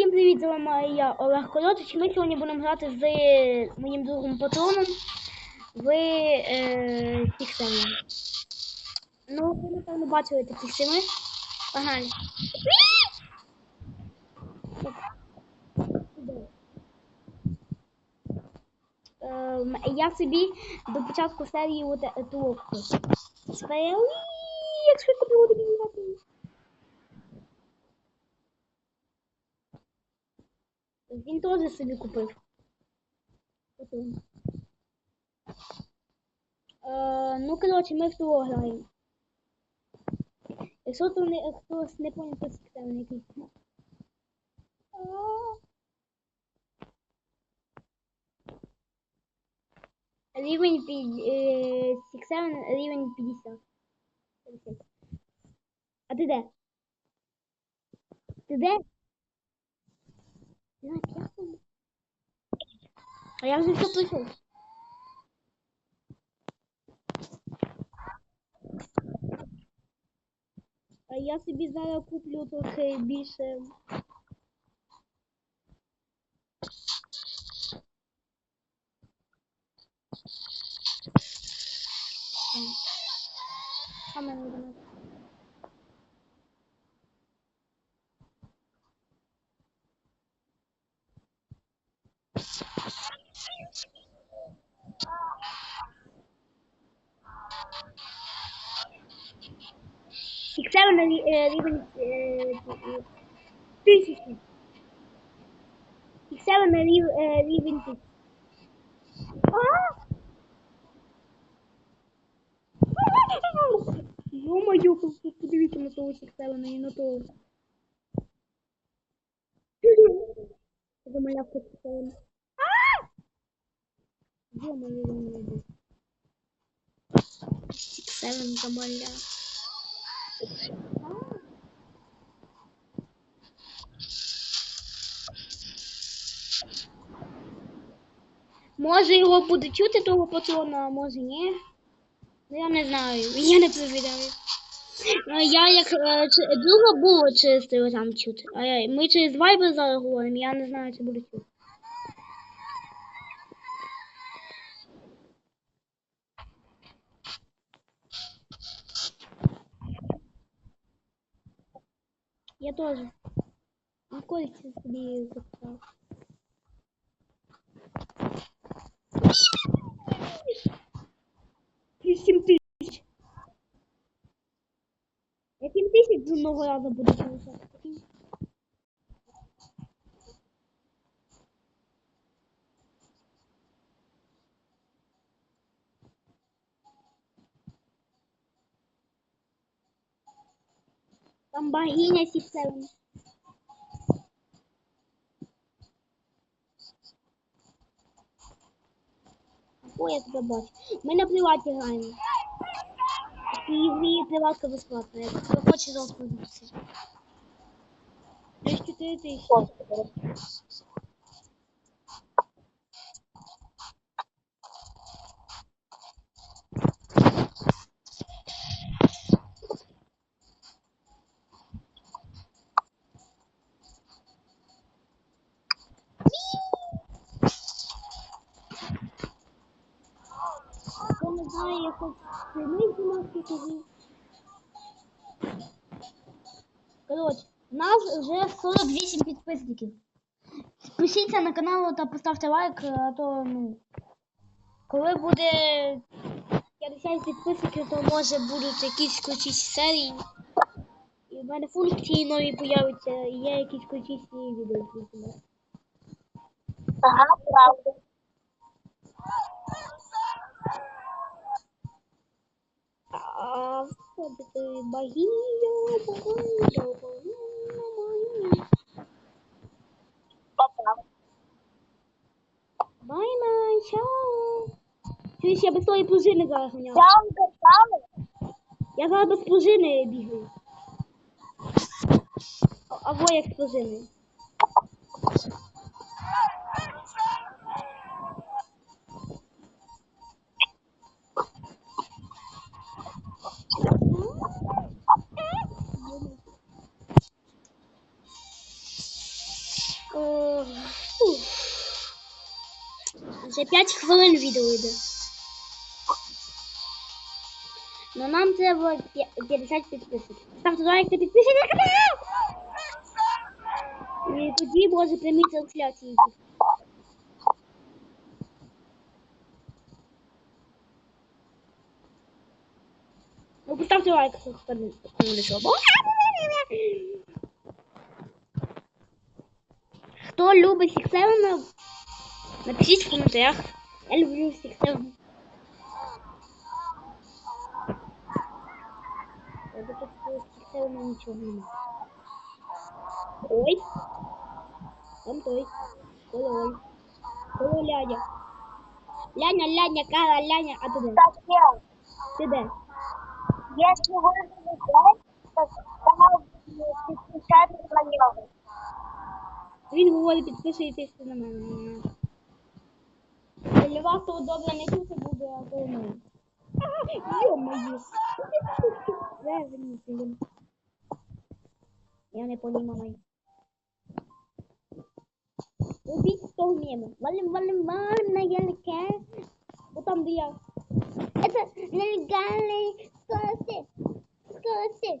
Всім привіт, з вами я Олег Колотич. Ми сьогодні будемо грати з моїм другом патроном в е, Сіксені. Ну, ви, напевно, бачили такі сими. Погнали. Ем, Я собі до початку серії от ету Сфері, як швидко було добігати. Він теж собі купив. Е, ну, коротше, ми в того граємо. Якщо то не, хтось не поняв, то це не якийсь. Рівень під, е, Six рівень 50. 50. А ти де? Ти де? На п'ятому. А я вже все пройшов. А я собі зараз куплю трохи більше. А мене не знаю. Фіксали на рі- е, рівень е, е, тисячі. Фіксали на рів, е, рівень тисячі. Ё-моё, подивіться на того фіксала і на того. Замалявка фіксала. Ё-моё, він не йде. Фіксала замаляв. Може його буде чути того патрона, а може ні. Ну я не знаю, я не перевіряю. Ну, Я як е, друга було чисто там чути. А ми через вайбер зараз говоримо, я не знаю, чи буде чути. Я тоже. Ну, кольця собі записав. Вісім тисяч. Я сім тисяч з одного разу буду получати. Там богиня Сіпсевен. Ой, я тебе бачу. Ми на приваті граємо. І приватка безплатна. Хто хоче засподобатися. 34 тисячі. Я не знаю, я хоч прямий нас вже 48 підписників. Підпишіться на канал та поставте лайк, а то, ну, коли буде 50 підписників, то може будуть якісь крутіші серії. І в мене функції нові появляться, і є якісь крутіші відео. знімати. Ага, правда. А это богиня, богиня, богиня. Попав. Бай-бай, чао. Чуєш, я без тої пружини зараз ганяю. Там Я зараз без пружини бігаю. А- Або як з пружиною. Фу. За 5 хвилин відео йде. Ну нам треба 50 підписників. Ставте лайк та підписуйтесь на канал! І тоді може прямі трансляції. Ну, поставте лайк, хто не хто не дійшов. Хто любить Сіксевена, напишіть в коментарях. Я люблю Сіксевена. Я думаю, що Сіксевена нічого немає. Ой. Там той. Ой-ой. Ой, Ляня. Ляня, Ляня, Кара, Ляня, а ти де? Так, я. Ти де? Если вы залетаете, то канал Подписать на него. Він говорить, підписуйтесь на мене. Для вас то добре не чути буде, а то ну. Йо-моє. Ревені, блін. Я не понімаю. Убить того мема. Валим, валим, валим на ялике. Вот там, где я. Это нелегальные скорости. Скорости.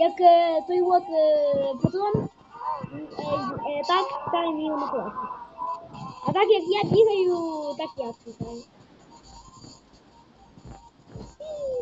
як е, той от е, патрон, е, так стане мій однокласник. А так як я бігаю, так я скакаю.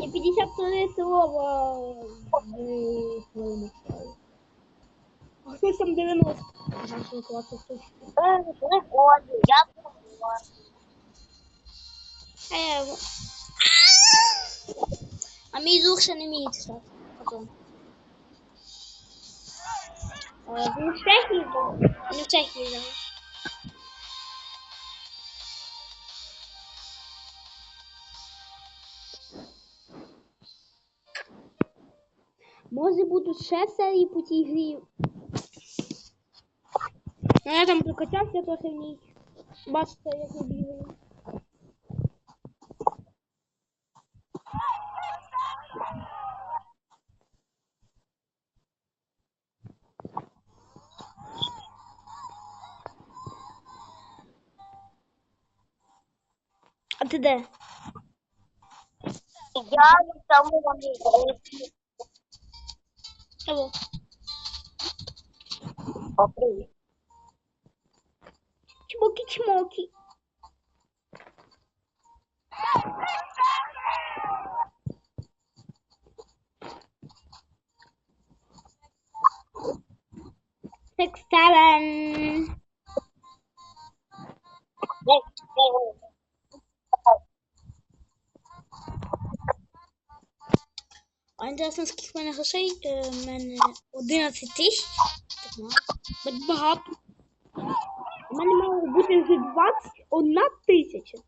Я 53 слова ставлю. А хтось там 90. Нашого класу я. А мій друг ще не вміє читати. Потім. Е, Він в Чехії жив. Не в Чехії жив. Може будуть ще серії по цій грі. Ну, я там прокачався трохи в ній. Бачите, як я бігаю. А ти де? Я в самому мире. Алло. О, привет. Чмоки-чмоки. Six, seven. А інтересно, скільки в мене грошей? В мене 11 тисяч. Так багато. У мене мало бути вже 21 тисяча.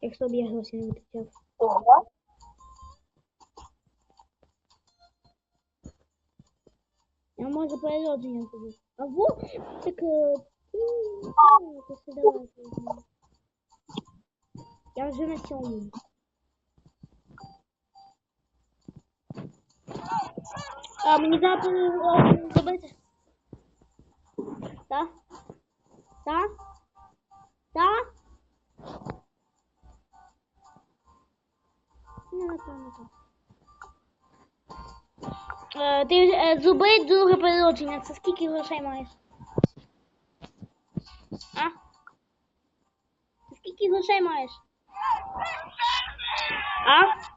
Якщо б я гроші не витрачав. Ого. Я можу переродження тобі. А вот так. то все давай, візьму. Я вже на сьомому. А мені треба зробити. Так? Так? Так? Ну, напевно, так. Е, Ти е, зуби друге переродження. Це скільки грошей маєш? А? Скільки грошей маєш? А?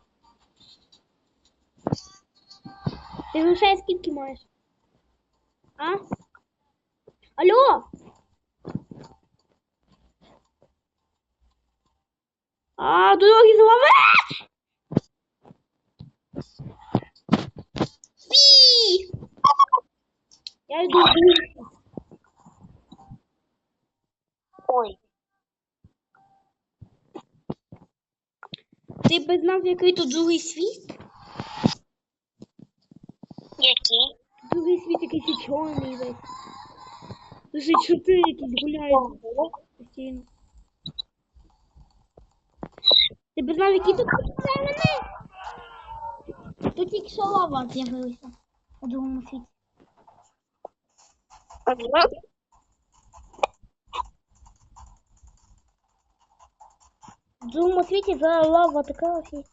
Ти грошей скільки маєш? А? Алло? А, дороги зламаєш? Пі! Я йду. Ой, Ти б знав, який тут другий світ? який? Другий світ якийсь чорний весь. Лише чорти якісь гуляють постійно. Ти б знав, які тут мене? Тут тільки що лава з'явилася у другому світі. В другому світі зараз лава така ось.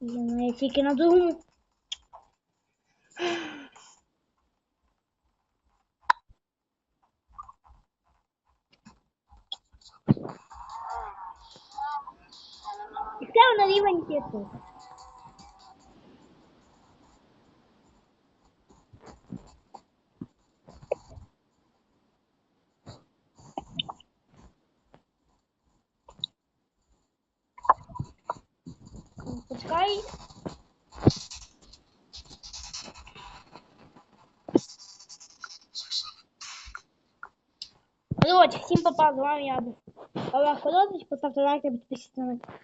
Я знаю, тільки на другому. І це на рівень тіту. Почекай. Короче, всім попа, з вами я був. Олег Ходович, поставте лайк та підписуйтесь на канал.